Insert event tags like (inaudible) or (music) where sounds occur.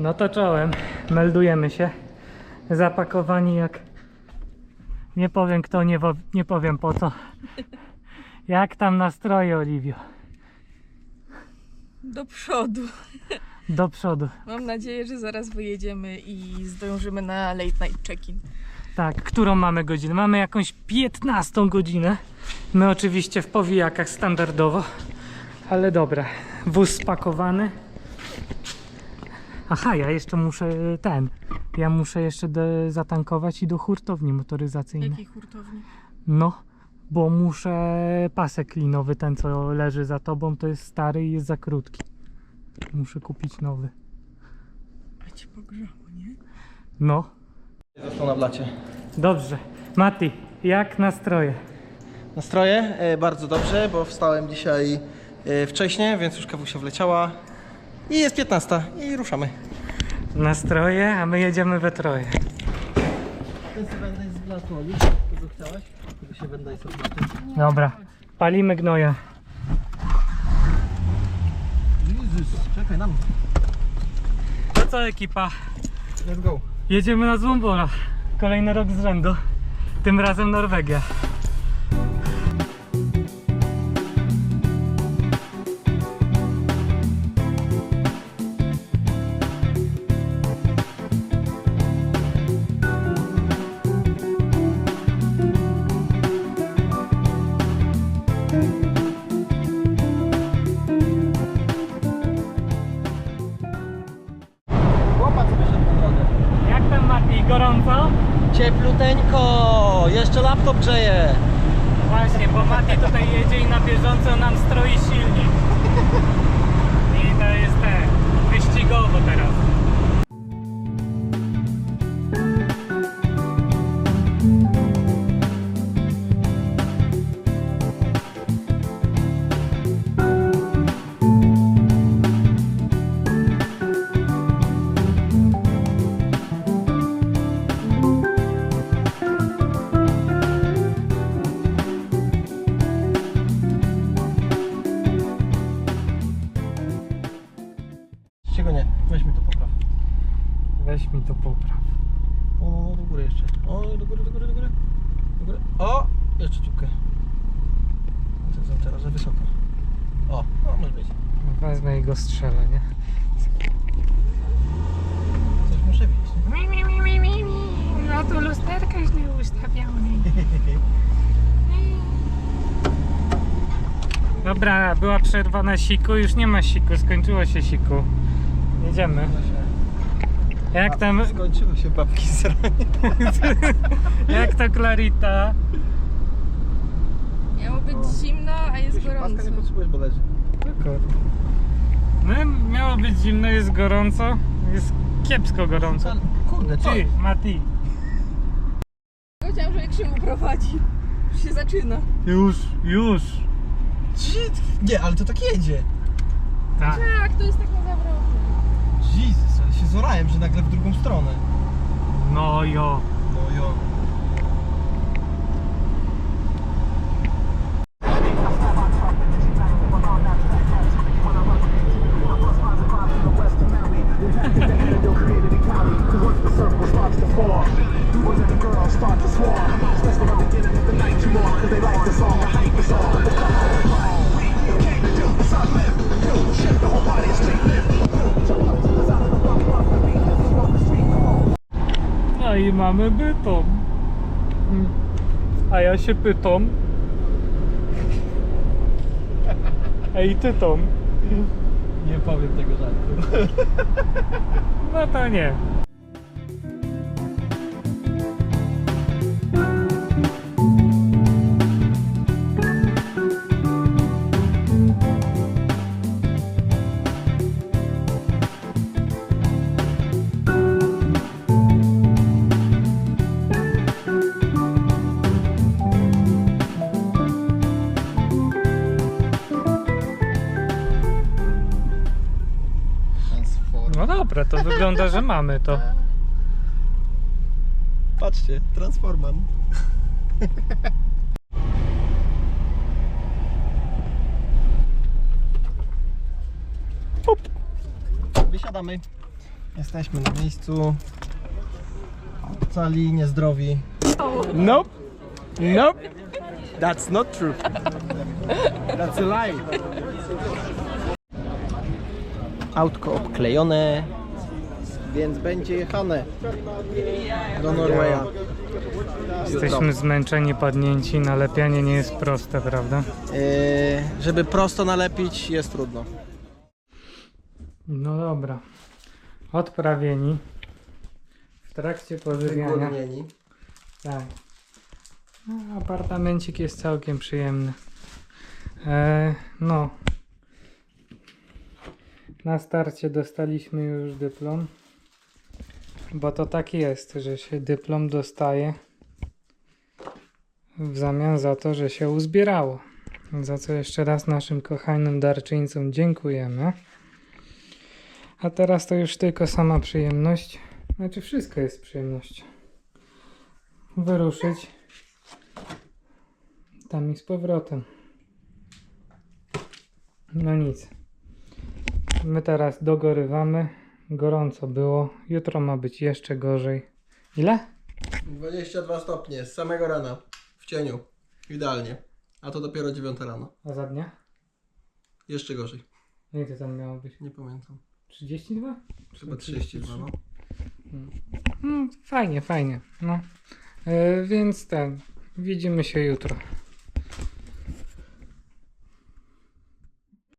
No to czołem. Meldujemy się. Zapakowani jak. Nie powiem kto, nie, wo- nie powiem po co. Jak tam nastroje, Oliwio? Do przodu. Do przodu. Mam nadzieję, że zaraz wyjedziemy i zdążymy na late night check-in. Tak, którą mamy godzinę? Mamy jakąś 15 godzinę. My oczywiście w powijakach standardowo. Ale dobra, wóz spakowany. Aha, ja jeszcze muszę ten. Ja muszę jeszcze do, zatankować i do hurtowni motoryzacyjnej. Jaki hurtownik? No, bo muszę pasek linowy, ten co leży za tobą, to jest stary i jest za krótki. Muszę kupić nowy. A cię pogrzało, nie? No, Został na blacie. dobrze. Mati, jak nastroje? Nastroje? E, bardzo dobrze, bo wstałem dzisiaj e, wcześniej, więc już kawusia wleciała. I jest 15 i ruszamy. Nastroje, a my jedziemy we troje. Dobra, palimy gnoja. Jezus, czekaj nam. To co ekipa? Let's go. Jedziemy na Zwombora. Kolejny rok z rzędu. Tym razem Norwegia. Grzeje. Właśnie, bo Mati tutaj jedzie i na bieżąco nam stroi silnik. I to jest te wyścigowo teraz. Weź mi to popraw. O, no, no, do góry jeszcze. O, do góry, do góry, do góry. Do góry. O! Jeszcze ciupkę. Co za teraz za wysoko. O, o, może być. Wezmę i go strzelę, nie? Coś muszę widzieć. Mi, mi, mi, mi, mi, mi. No tu lusterka źle ustawiony. Dobra, była przerwa na siku, już nie ma siku, skończyło się siku. Jedziemy. Jak tam, Skończyły się babki z (laughs) jak to Clarita? Miało być zimno, a jest gorąco. Paska nie potrzebujesz, bo leży. No, miało być zimno, jest gorąco. Jest kiepsko gorąco. Kurde, co? Ty, Mati. Powiedziałam, że jak się uprowadzi. Już się zaczyna. Już, już. Shit. Nie, ale to tak jedzie. Tak. Tak, to jest tak na zawrocie. Jezus, ale się zorałem, że nagle w drugą stronę. No jo. No jo. I mamy bytom. A ja się pytam. Ej, ty Tom. Nie powiem tego żartu. No to nie. Dobra, to wygląda, że mamy to. Patrzcie, Transforman. Wysiadamy. Jesteśmy na miejscu. Cali, niezdrowi. Nope. Nope. That's not true. That's a lie. Autko obklejone, więc będzie jechane do Norweja. Jesteśmy zmęczeni, padnięci, nalepianie nie jest proste, prawda? Yy, żeby prosto nalepić jest trudno. No dobra. Odprawieni. W trakcie pożywiania. Wygłodnieni. Tak. No, apartamencik jest całkiem przyjemny. E, no. Na starcie dostaliśmy już dyplom. Bo to tak jest, że się dyplom dostaje w zamian za to, że się uzbierało. Za co jeszcze raz naszym kochanym darczyńcom dziękujemy. A teraz to już tylko sama przyjemność. Znaczy wszystko jest przyjemnością wyruszyć tam i z powrotem. No nic. My teraz dogorywamy. Gorąco było. Jutro ma być jeszcze gorzej. Ile? 22 stopnie z samego rana. W cieniu. Idealnie. A to dopiero 9 rano. A za dnia? Jeszcze gorzej. Nie to tam miało być. Nie pamiętam. 32? Chyba 32, no. Mm, fajnie, fajnie. No. E, więc ten. Widzimy się jutro.